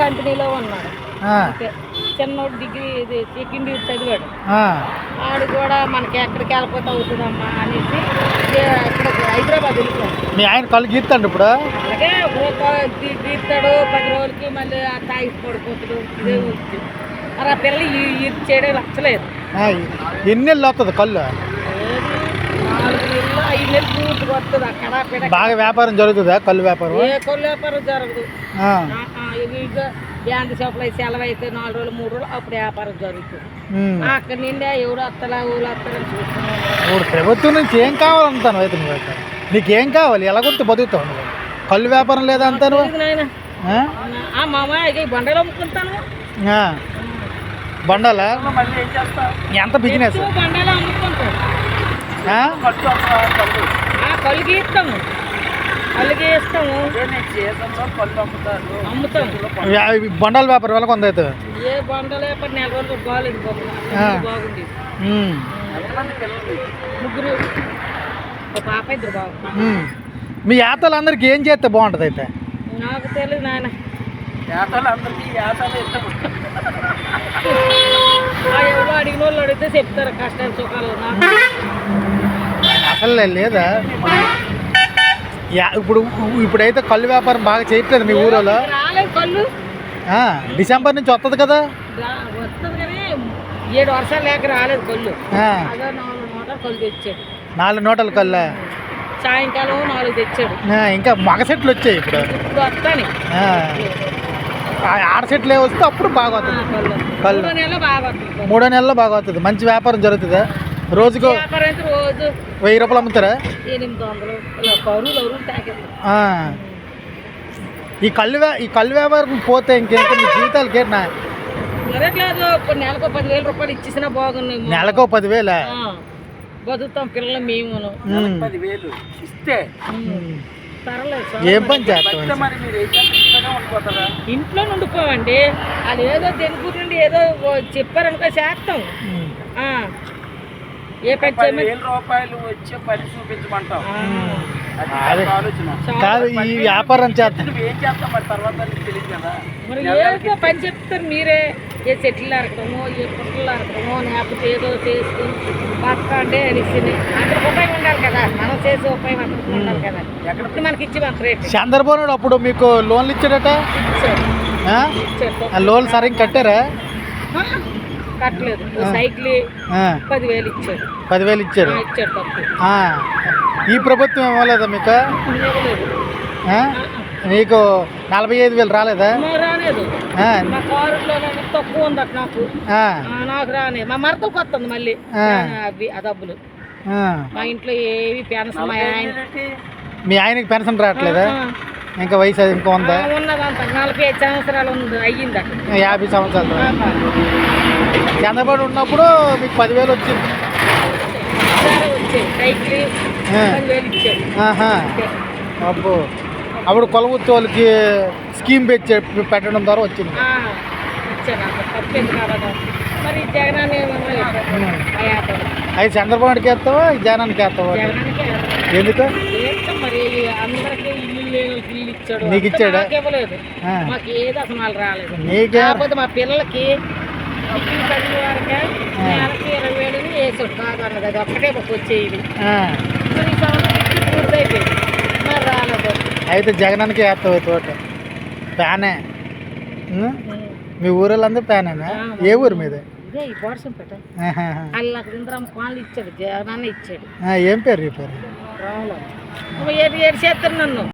కంపెనీలో ఉన్నాడు. చిన్నోడు డిగ్రీ ఇది సెకండ్ ఇయర్ చదివాడు. ఆడు కూడా మనకి ఎక్కడికి వెళ్ళిపోతే అవుతుందమ్మా అనేసి ఇక్కడ హైదరాబాద్ వెళ్ళిపోయాడు. మీ ఆయన కళ్ళు గీతండి ఇప్పుడు? అలాగే తీస్తాడు పది రోజులకి మళ్ళీ ఆ తాగి పడిపోతాడు. ఇదే వచ్చి మరి ఆ పిల్లలు ఈ- ఇది చేయడం నచ్చలేదు. ఎన్ని నెలలు వస్తుంది కళ్ళు బాగా వ్యాపారం జరుగుతుందా కళ్ళు వ్యాపారం? ఏ కొల్లు వ్యాపారం జరగదు. ఇక బ్యాండ్ షాపులు అయితే సెలవు అయితే నాలుగు రోజులు మూడు రోజులు అప్పుడు వ్యాపారం జరుగుతుంది. అక్కడ నిండా ఎవడు వస్తలా ఊళ్ళు వస్తారని చూస్తున్నాను ప్రభుత్వం నుంచి ఏం కావాలంటాను అయితే నీకేం కావాలి? ఎలా గుర్తు బతుకుతావు కళ్ళు వ్యాపారం లేదా అంటాను నాయన. ఆ? ఆ మామ ఇక బండలు అమ్ముకుంటాను. ఆ. బండాలా? మళ్ళీ ఏం చేస్తా ఎంత బిజినెస్? బండలు అమ్ముకుంటాం ఆ? ఆ బండాల వ్యాపారం ఎలా కొంత అవుతుంది. ఏ బండలు ఎప్పుడు నెల రోజులు బాగాలేదు. బాగుంది. ముగ్గురు. ఒక పాప ఇద్దరు బాబు. మీ యాతలందరికీ ఏం చేస్తే బాగుంటుంది అయితే? నాకు తెలియదు నాయన. ఎవరో అడిగిన వాళ్ళు అడిగితే చెప్తారు కష్టాలు సుఖాలు. నాకు అసలు లేదా ఇప్పుడు ఇప్పుడైతే కళ్ళు వ్యాపారం బాగా చేయట్లేదు మీ ఊరిలో. డిసెంబర్ నుంచి వస్తుంది కదా? ఏడు వర్షాలు లేక రాలేదు కళ్ళు. నాలుగు నోటల కళ్ళ సాయంకాలం నాలుగు తెచ్చాడు. ఇంకా మగ సెట్లు వచ్చాయి ఇప్పుడు. ఇప్పుడు వస్తాను ఆడ సెట్లే వస్తే అప్పుడు బాగా వస్తుంది కళ్ళు. మూడో నెల బాగా వస్తుంది కళ్ళు. మూడో నెలల్లో బాగా వస్తుంది మంచి వ్యాపారం జరుగుతుందా? రోజుకు రోజు వెయ్యి రూపాయలు అమ్ముతారా? ఎనిమిది వందలు. ఇలా కరువులు ఎవరు తాగేస్తారు ఆ. ఈ కళ్ళు వ్యా- ఈ కళ్ళు వ్యాపారం పోతే ఇంకేంటి? మీ జీవితాలకి ఏంటన్నా జరగలేదు ఇప్పుడు నెలకు పదివేల రూపాయలు ఇచ్చేసినా బాగున్నాయి. మాకు. నెలకో పదివేల? ఆ, బతుకుతాం పిల్లలు మేమును. పదివేలు ఇస్తే. ఏం పని చేస్తాం ఇంట్లో? నుండిపోవండి వాళ్ళు ఏదో తెలుగు నుండి ఏదో చెప్పారనుకో చేస్తాం. ఆ. ఏ రూపాయలు వచ్చే పని కాదు ఈ వ్యాపారం చేస్తాం. ఏం చేస్తావు మరి తర్వాత నీకు తెలియదు కదా? మరి ఏదో పని చెప్తారు మీరే. ఏ చెట్లు అరకడమో ఏ పుట్టలు అరకడమో లేకపోతే ఏదో చేసుకుని బతకండి అనేసి అందరికి ఉపయోగం ఉండాలి కదా. మనం చేసే ఉపయోగం అందరికి ఉండాలి కదా. మనకి ఇచ్చి అంత రేట్. చంద్రబాబు అప్పుడు మీకు లోన్లు ఇచ్చాడట? ఇచ్చాడు. లోన్లు సరిగ్గా కట్టారా? కట్టలేదు. సైకిల్ పదివేలు ఇచ్చాడు. పదివేలు ఇచ్చారు. ఈ ప్రభుత్వం ఇవ్వలేదా మీకు? నీకు నలభై ఐదు వేలు రాలేదా? మా రాలేదు. ఆ, మా కారులో తక్కువ ఉంది నాకు. నాకు రానే మా మరతలకు వస్తుంది మళ్ళీ. ఆ. అవి ఆ డబ్బులు. ఆ. మా ఇంట్లో ఏవి పెన్షన్ మా ఆయన మీ ఆయనకి పెన్షన్ రావట్లేదా? ఇంకా వయసు అది ఇంకా ఉందా ఉన్నదంత నలభై ఐదు సంవత్సరాలు ఉంది అయ్యింది యాభై సంవత్సరాలు చంద్రబాబు ఉన్నప్పుడు మీకు పదివేలు వచ్చింది. అబ్బో. అప్పుడు కొలవృత్తి వాళ్ళకి స్కీమ్ పెట్టి పెట్టడం ద్వారా వచ్చింది. అవి చంద్రబాబు నాయుడుకి వేస్తావా? జగనానికి వేస్తావా? ఎందుకు? అందరికి ఇల్లు ఇల్లు ఇచ్చాడు. నీకు అంతా ఇచ్చాడా? నాకు ఇవ్వలేదు. ఆ. మాకు ఏది అసలు వాళ్ళు రాలేదు. కాకపోతే మా పిల్లలకి అప్పులు చదివే వారికి నెలకి ఇరవై వేలు వేసాడు. కాదు అన్నది. అది ఒక్కటే మాకు వచ్చేది. మరి పూర్తయిపోయింది మరి రాలేదు. అయితే జగనానికి వేస్తావు తోట? ప్యానే? మీ ఊరోళ్ళందరూ ప్యానేనా ఏ ఊరు మీద? ఇదే ఈ బోర్సం పెట్ట ఇచ్చాడు. జనాన్ని ఇచ్చాడు. ఏం పేరు ఈ పేరు? రావులో? ఏడు ఏడు చేస్తారు నన్ను?